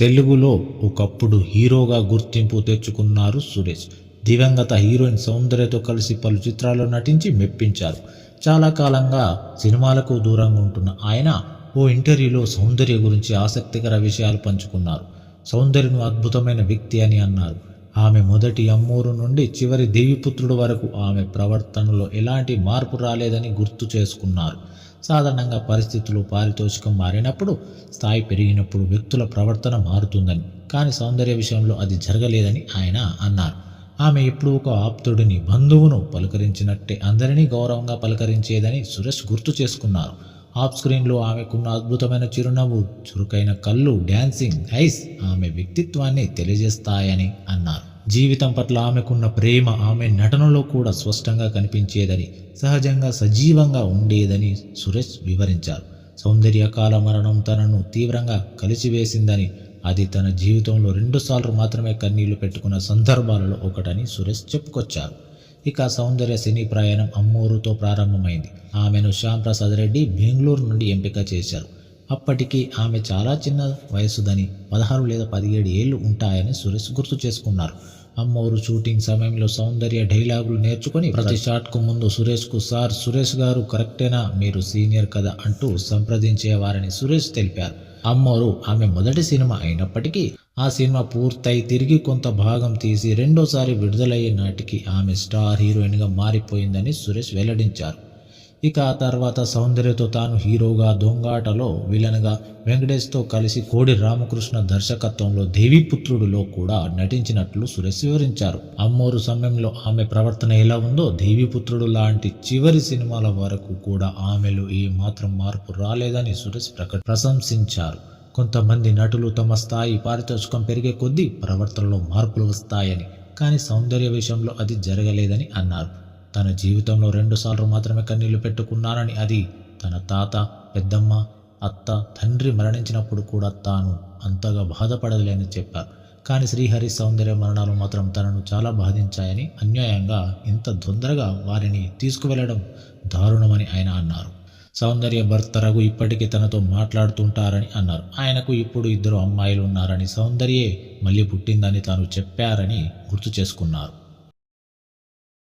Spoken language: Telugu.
తెలుగులో ఒకప్పుడు హీరోగా గుర్తింపు తెచ్చుకున్నారు సురేష్. దివంగత హీరోయిన్ సౌందర్యతో కలిసి పలు చిత్రాల్లో నటించి మెప్పించారు. చాలా కాలంగా సినిమాలకు దూరంగా ఉంటున్న ఆయన ఓ ఇంటర్వ్యూలో సౌందర్య గురించి ఆసక్తికర విషయాలు పంచుకున్నారు. సౌందర్యను అద్భుతమైన వ్యక్తి అని అన్నారు. ఆమె మొదటి అమ్మూరు నుండి చివరి దేవిపుత్రుడు వరకు ఆమె ప్రవర్తనలో ఎలాంటి మార్పు రాలేదని గుర్తు చేసుకున్నారు. సాధారణంగా పరిస్థితులు పారితోషికం మారినప్పుడు స్థాయి పెరిగినప్పుడు వ్యక్తుల ప్రవర్తన మారుతుందని కానీ సౌందర్య విషయంలో అది జరగలేదని ఆయన అన్నారు. ఆమె ఎప్పుడు ఒక ఆప్తుడిని బంధువును పలకరించినట్టే అందరినీ గౌరవంగా పలకరించేదని సురేష్ గుర్తు చేసుకున్నారు. ఆఫ్ స్క్రీన్లో ఆమెకున్న అద్భుతమైన చిరునవ్వు చురుకైన కళ్ళు డ్యాన్సింగ్ ఐస్ ఆమె వ్యక్తిత్వాన్ని తెలియజేస్తాయని అన్నారు. జీవితం పట్ల ఆమెకున్న ప్రేమ ఆమె నటనలో కూడా స్పష్టంగా కనిపించేదని సహజంగా సజీవంగా ఉండేదని సురేష్ వివరించారు. సౌందర్య కాల మరణం తనను తీవ్రంగా కలిసివేసిందని అది తన జీవితంలో రెండుసార్లు మాత్రమే కన్నీళ్ళు పెట్టుకున్న సందర్భాలలో ఒకటని సురేష్ చెప్పుకొచ్చారు. ఇక సౌందర్య సినీ ప్రయాణం అమ్మూరుతో ప్రారంభమైంది. ఆమెను శ్యామ్ ప్రసాద్ రెడ్డి బెంగళూరు నుండి ఎంపిక చేశారు. అప్పటికి ఆమె చాలా చిన్న వయసుదని పదహారు లేదా పదిహేడు ఏళ్ళు ఉంటాయని సురేష్ గుర్తు చేసుకున్నారు. అమ్మోరు షూటింగ్ సమయంలో సౌందర్య డైలాగులు నేర్చుకుని ప్రతి షాట్కు ముందు సురేష్కు సార్ సురేష్ గారు కరెక్టేనా? మీరు సీనియర్ కదా అంటూ సంప్రదించేవారని సురేష్ తెలిపారు. అమ్మోరు ఆమె మొదటి సినిమా అయినప్పటికీ ఆ సినిమా పూర్తయి తిరిగి కొంత భాగం తీసి రెండోసారి విడుదలయ్యే నాటికి ఆమె స్టార్ హీరోయిన్గా మారిపోయిందని సురేష్ వెల్లడించారు. ఇక ఆ తర్వాత సౌందర్యతో తాను హీరోగా దొంగాటలో విలన్గా వెంకటేష్తో కలిసి కోడి రామకృష్ణ దర్శకత్వంలో దేవీపుత్రుడులో కూడా నటించినట్లు సురేష్ వివరించారు. అమ్మోరు సమయంలో ఆమె ప్రవర్తన ఎలా ఉందో దేవీపుత్రుడు లాంటి చివరి సినిమాల వరకు కూడా ఆమెలో ఏ మాత్రం మార్పు రాలేదని సురేష్ ప్రకట ప్రశంసించారు. కొంతమంది నటులు తమ స్థాయి పారితోషికం పెరిగే కొద్దీ ప్రవర్తనలో మార్పులు వస్తాయని కానీ సౌందర్య విషయంలో అది జరగలేదని అన్నారు. తన జీవితంలో రెండుసార్లు మాత్రమే కన్నీళ్ళు పెట్టుకున్నానని అది తన తాత పెద్దమ్మ అత్త తండ్రి మరణించినప్పుడు కూడా తాను అంతగా బాధపడలేని చెప్పారు. కానీ శ్రీహరి సౌందర్య మరణాలు మాత్రం తనను చాలా బాధించాయని అన్యాయంగా ఇంత తొందరగా వారిని తీసుకువెళ్ళడం దారుణమని ఆయన అన్నారు. సౌందర్య భర్త రఘు ఇప్పటికీ తనతో మాట్లాడుతుంటారని అన్నారు. ఆయనకు ఇప్పుడు ఇద్దరు అమ్మాయిలు ఉన్నారని సౌందర్యే మళ్ళీ పుట్టిందని తాను చెప్పారని గుర్తు చేసుకున్నారు.